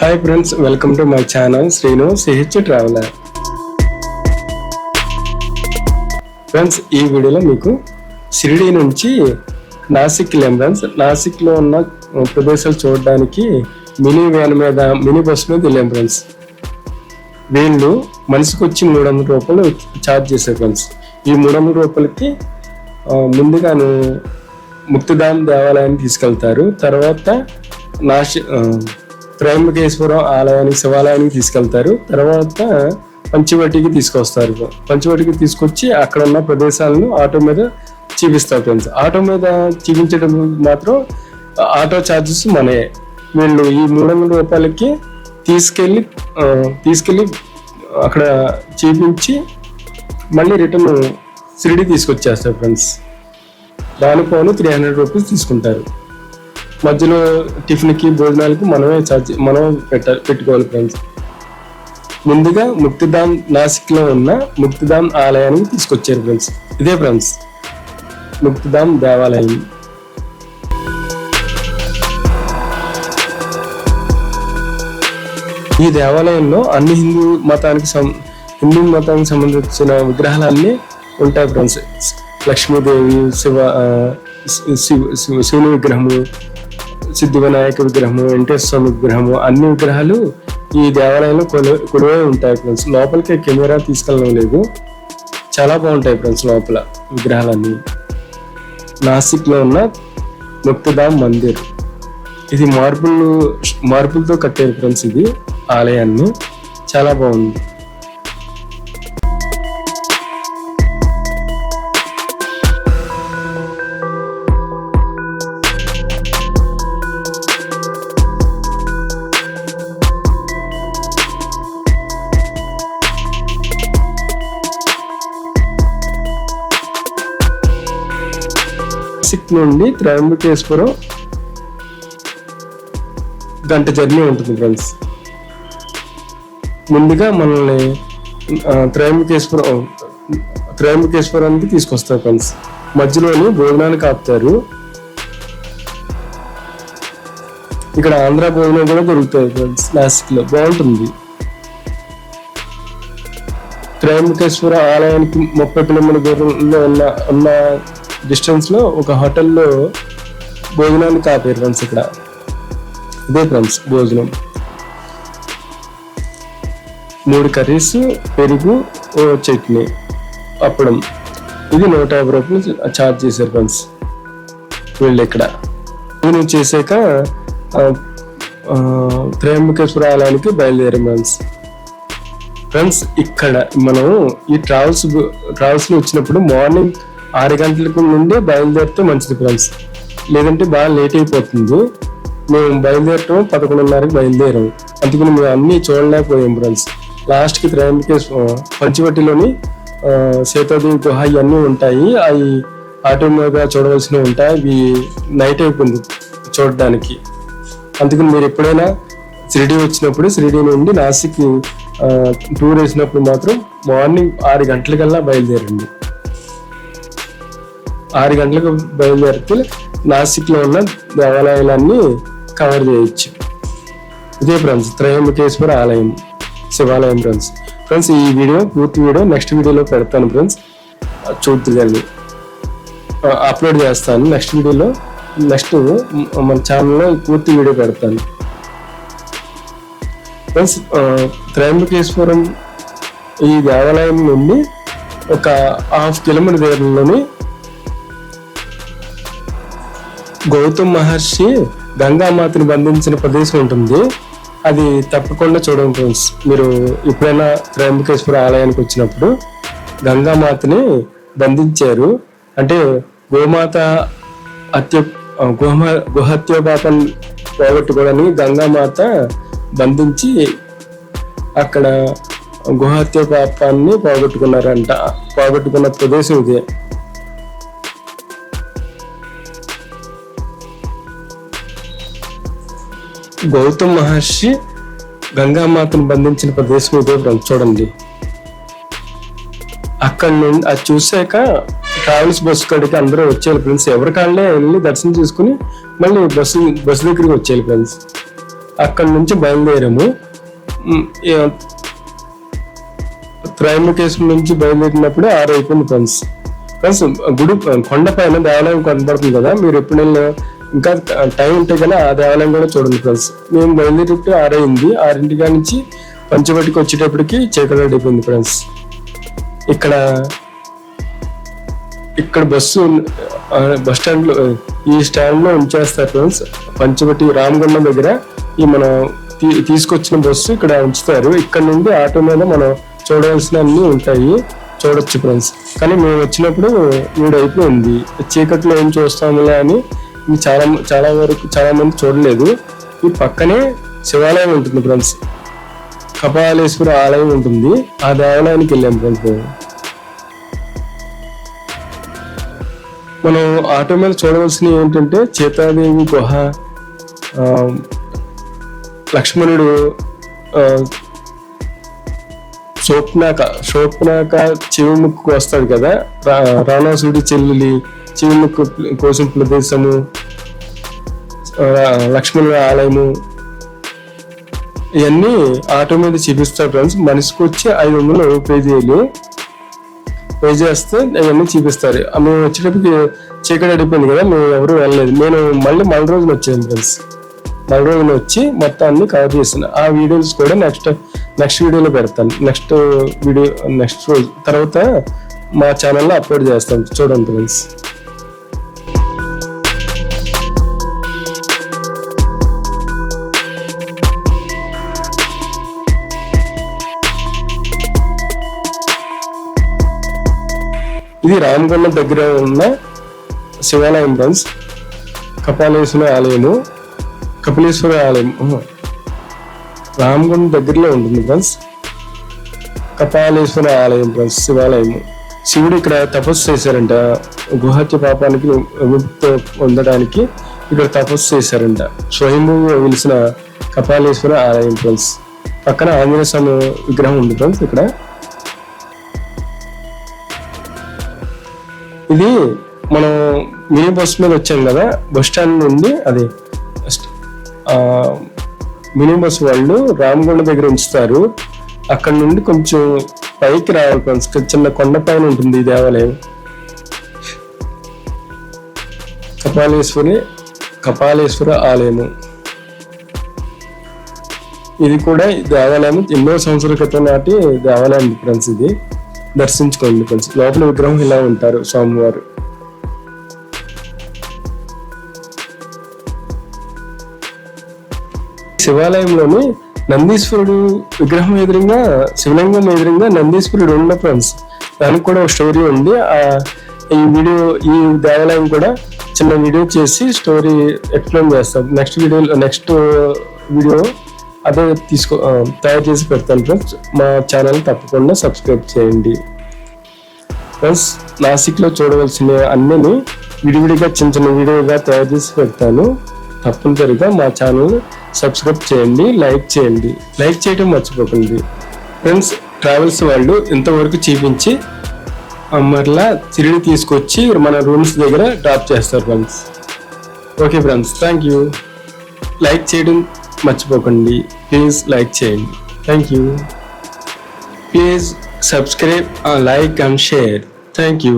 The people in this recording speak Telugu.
Hi friends welcome to my channel Srinu CH traveller friends ఈ వీడియోలో మీకు షిరిడి నుంచి నాసిక్ వెళ్ళాం ఫ్రెండ్స్ నాసిక్లో ఉన్న ప్రదేశాలు చూడడానికి మినీ వ్యాన్ మీద మినీ బస్ మీద వెళ్ళాం ఫ్రెండ్స్ వీళ్ళు మనిషికి వచ్చి మూడు వందల రూపాయలు ఛార్జ్ చేశారు ఫ్రెండ్స్ ఈ మూడు వందల రూపాయలకి ముందుగాను ముక్తిధామ్ దేవాలయాన్ని తీసుకెళ్తారు. తర్వాత నాశి త్రయంబకేశ్వరం ఆలయానికి శివాలయానికి తీసుకెళ్తారు. తర్వాత పంచవటికి తీసుకొస్తారు. పంచవటికి తీసుకొచ్చి అక్కడ ఉన్న ప్రదేశాలను ఆటో మీద చూపిస్తారు ఫ్రెండ్స్. ఆటో మీద చూపించడం మాత్రం ఆటో ఛార్జెస్ మనయే. వీళ్ళు ఈ మూడు వందల రూపాయలకి తీసుకెళ్ళి తీసుకెళ్ళి అక్కడ చూపించి మళ్ళీ రిటర్న్ షిరిడి తీసుకొచ్చేస్తారు ఫ్రెండ్స్. దాని పోను త్రీ హండ్రెడ్ రూపీస్ తీసుకుంటారు. మధ్యలో టిఫిన్కి భోజనాలకి మనమే ఛార్జ్ మనం పెట్ట పెట్టుకోవాలి ఫ్రెండ్స్ ముందుగా ముక్తిధామ్ నాసిక్లో ఉన్న ముక్తిధామ్ ఆలయానికి తీసుకొచ్చారు ఫ్రెండ్స్ ఇదే ఫ్రెండ్స్ ముక్తిధామ్ దేవాలయం. ఈ దేవాలయంలో అన్ని హిందూ మతానికి సం- హిందూ మతానికి సంబంధించిన విగ్రహాలన్నీ ఉంటాయి ఫ్రెండ్స్ లక్ష్మీదేవి శివ శివ- శివ- శివుని విగ్రహము సిద్ధి వినాయక విగ్రహము వెంకటేశ్వర స్వామి విగ్రహము అన్ని విగ్రహాలు ఈ దేవాలయంలో కొలు కొలువై ఉంటాయి ఫ్రెండ్స్. లోపలికి కెమెరా తీసుకెళ్ళడం లేదు. చాలా బాగుంటాయి ఫ్రెండ్స్ లోపల విగ్రహాలన్నీ. నాసిక్లో ఉన్న ముక్తిధామ్ మందిర్. ఇది మార్బుల్ మార్బుల్తో కట్టారు ఫ్రెండ్స్ ఇది ఆలయాన్ని. చాలా బాగుంది. నుండి త్రయంబకేశ్వరం గంట జర్నీ ఉంటుంది ఫ్రెండ్స్. ముందుగా మనల్ని త్రయంబకేశ్వరం త్రయంబకేశ్వరానికి తీసుకొస్తారు ఫ్రెండ్స్. మధ్యలోని భోజనానికి ఆపుతారు ఇక్కడ ఆంధ్ర భోజనం కూడా దొరుకుతాయి ఫ్రెండ్స్ నాసిక్లో బాగుంటుంది. త్రయంబకేశ్వర ఆలయానికి ముప్పై కిలోమీటర్ దూరంలో ఉన్న ఉన్న డిస్టెన్స్లో ఒక హోటల్లో భోజనానికి ఆపారు ఫ్రెండ్స్ ఇక్కడ. ఇదే ఫ్రెండ్స్ భోజనం. మూడు కర్రీస్ పెరుగు ఓ చట్నీ అప్పడం. ఇది నూట యాభై రూపాయలు ఛార్జ్ చేశారు ఫ్రెండ్స్ వీళ్ళు ఇక్కడ. నేను చేశాక ఆ, ఆ, త్రయంబకేశ్వర ఆలయానికి బయలుదేరాం ఫ్రెండ్స్ ఫ్రెండ్స్ ఇక్కడ మనం ఈ ట్రావెల్స్ ట్రావెల్స్లో వచ్చినప్పుడు మార్నింగ్ ఆరు గంటలకు నుండి బయలుదేరితే మంచిది ఫ్రెండ్స్ లేదంటే బాగా లేట్ అయిపోతుంది. మేము బయలుదేరటం పదకొండున్నరకి బయలుదేరాం. అందుకని మేము అన్ని చూడలేకపోయాం ఫ్రెండ్స్ లాస్ట్కి త్రయంబకేశ్వర పంచవటిలోని సీతాదేవి గుహ ఇవన్నీ ఉంటాయి. అవి ఆటో మీద చూడవలసినవి ఉంటాయి. అవి నైట్ అయిపోయింది చూడడానికి. అందుకని మీరు ఎప్పుడైనా షిరిడి వచ్చినప్పుడు షిరిడి నుండి నాసిక్ టూర్ వేసినప్పుడు మాత్రం మార్నింగ్ ఆరు గంటలకల్లా బయలుదేరండి. ఆరు గంటలకు బయలుదేరితే నాసిక్లో ఉన్న దేవాలయాలన్నీ కవర్ చేయొచ్చు. ఇదే ఫ్రెండ్స్ త్రయంబకేశ్వర ఆలయం శివాలయం ఫ్రెండ్స్. ఫ్రెండ్స్ ఈ వీడియో పూర్తి వీడియో నెక్స్ట్ వీడియోలో పెడతాను ఫ్రెండ్స్. చూద్దు అప్లోడ్ చేస్తాను. నెక్స్ట్ వీడియోలో నెక్స్ట్ మన ఛానల్లో పూర్తి వీడియో పెడతాను. ఫ్రెండ్స్ త్రయంబకేశ్వరం ఈ దేవాలయం నుండి ఒక హాఫ్ కిలోమీటర్ దూరంలోని గౌతమ్ మహర్షి గంగామాతని బంధించిన ప్రదేశం ఉంటుంది. అది తప్పకుండా చూడండి ఫ్రెండ్స్. మీరు ఎప్పుడైనా త్రయంబకేశ్వర ఆలయానికి వచ్చినప్పుడు గంగామాతని బంధించారు. అంటే గోమాత అత్య గుహమ గుహత్యోపాపం పోగొట్టుకోవడానికి గంగామాత బంధించి అక్కడ గుహత్య పాపాన్ని పోగొట్టుకున్నారంట. పోగొట్టుకున్న ప్రదేశం ఇదే. గౌతమ్ మహర్షి గంగామాతను బంధించిన ప్రదేశం ఇదే ఫ్రెండ్స్ చూడండి. అక్కడ నుండి అది చూసాక ట్రావెల్స్ బస్సు కాడికి అందరూ వచ్చేయాలి ఫ్రెండ్స్. ఎవరి కాళ్ళే వెళ్ళి దర్శనం చేసుకుని మళ్ళీ బస్సు బస్సు దగ్గరికి వచ్చేయాలి ఫ్రెండ్స్. అక్కడి నుంచి బయలుదేరాము. త్రైముఖేశ్వరం నుంచి బయలుదేరినప్పుడు ఆరు అయిపోయింది ఫ్రెండ్స్. ఫ్రెండ్స్ గుడి కొండపైన దేవాలయం కనబడుతుంది కదా. మీరు ఎప్పుడైనా ఇంకా టైం ఉంటే కదా ఆ దేవాలయం కూడా చూడండి ఫ్రెండ్స్ మేము బయలుదేరి ఆరైంది ఆరింటి ఆరింటిగా నుంచి పంచబట్టికి వచ్చేటప్పటికి చీకటి అయిపోయింది ఫ్రెండ్స్ ఇక్కడ ఇక్కడ బస్సు బస్ స్టాండ్లో ఈ స్టాండ్లో ఉంచేస్తారు ఫ్రెండ్స్ పంచబట్టి రామగుండం దగ్గర ఈ మనం తీసుకొచ్చిన బస్సు ఇక్కడ ఉంచుతారు. ఇక్కడ నుండి ఆటో మీద మనం చూడవలసిన ఉంటాయి. చూడొచ్చు ఫ్రెండ్స్ కానీ మేము వచ్చినప్పుడు మూడు అయిపోయింది. చీకట్లో ఏం చూస్తాములే అని ఇది చాలా చాలా వరకు చాలా మంది చూడలేదు. ఈ పక్కనే శివాలయం ఉంటుంది ఫ్రెండ్స్. కపాలేశ్వర ఆలయం ఉంటుంది. ఆ దేవాలయానికి వెళ్ళాం ఫ్రెండ్స్ మేము. మనం ఆటో మీద చూడవలసినవి ఏంటంటే సీతాదేవి గుహ లక్ష్మణుడు శోప్నాక శోప్నాక చెవి ముక్కు వస్తాడు కదా రా- చెల్లెలి చివముక్కు కోసం ప్రదేశము లక్ష్మణుల ఆలయము ఇవన్నీ ఆటో మీద చూపిస్తారు ఫ్రెండ్స్. మనిషికి వచ్చి ఐదు వందలు పేజీలు పే చేస్తే అవన్నీ చూపిస్తారు. మేము వచ్చేటప్పటికి చీకటి అడిగిపోయింది కదా మేము ఎవరు వెళ్ళలేదు. నేను మళ్ళీ మళ్ళీ రోజున వచ్చాను ఫ్రెండ్స్. మళ్ళీ రోజున వచ్చి మొత్తం అన్ని కవర్ చేస్తాను ఆ వీడియోస్ కూడా నెక్స్ట్ నెక్స్ట్ వీడియోలో పెడతాను. నెక్స్ట్ వీడియో నెక్స్ట్ రోజు. తర్వాత మా ఛానల్లో అప్లోడ్ చేస్తాను. చూడండి ఫ్రెండ్స్. ఇది రామగుండం దగ్గర ఉన్న శివాలయం ఫ్రెండ్స్. కపాలేశ్వర ఆలయము. కపిలేశ్వర ఆలయం. రామగుండం దగ్గరలో ఉంటుంది ఫ్రెండ్స్. కపాలేశ్వర ఆలయం ఫ్రెండ్స్ శివాలయం శివుడు ఇక్కడ తపస్సు చేశారంట. గుహత్య పాపానికి విముక్తి పొందడానికి ఇక్కడ తపస్సు చేశారంట. స్వయంభూగా వెలిసిన కపాలేశ్వర ఆలయం ఫ్రెండ్స్. పక్కన ఆంజనేయ స్వామి విగ్రహం ఉంది ఫ్రెండ్స్ ఇక్కడ. ఇది మనం మినీ బస్ మీద వచ్చాం కదా బస్ స్టాండ్ నుండి అది మినీ బస్ వాళ్ళు రామగుండ దగ్గర ఉంచుతారు. అక్కడ నుండి కొంచెం పైకి రావాలి ఫ్రెండ్స్. చిన్న కొండ పైన ఉంటుంది ఈ దేవాలయం. కపాలేశ్వరి కపాలేశ్వర ఆలయము. ఇది కూడా ఈ దేవాలయం ఎన్నో సంవత్సరాల క్రితం నాటి దేవాలయం ఫ్రెండ్స్ ఇది. దర్శించుకోండి ఫ్రెండ్స్. లోపల విగ్రహం ఇలా ఉంటారు స్వామివారు. శివాలయంలోని నందీశ్వరుడు విగ్రహం ఎదురుగా శివలింగం ఎదురుగా నందీశ్వరుడు ఉన్న ఫ్రెండ్స్. దానికి కూడా ఒక స్టోరీ ఉంది. ఆ ఈ వీడియో ఈ దేవాలయం కూడా చిన్న వీడియో చేసి స్టోరీ ఎక్స్ప్లెయిన్ చేస్తాం. నెక్స్ట్ వీడియో నెక్స్ట్ వీడియో అదే తీసుకో తయారు చేసి పెడతాను ఫ్రెండ్స్. మా ఛానల్ తప్పకుండా సబ్స్క్రైబ్ చేయండి. ఫ్రెండ్స్ నాసిక్లో చూడవలసిన అన్నీ విడివిడిగా చిన్న చిన్న వీడియోగా తయారు చేసి పెడతాను. తప్పనిసరిగా మా ఛానల్ సబ్స్క్రైబ్ చేయండి లైక్ చేయండి. లైక్ చేయడం మర్చిపోకండి. ఫ్రెండ్స్ ట్రావెల్స్ వాళ్ళు ఇంతవరకు చూపించి మరలా తిరిగి తీసుకొచ్చి మన రూమ్స్ దగ్గర డ్రాప్ చేస్తారు friends. Okay friends thank you. Like చేయడం మర్చిపోకండి ప్లీజ్ లైక్ చేయండి thank you please subscribe like and share thank you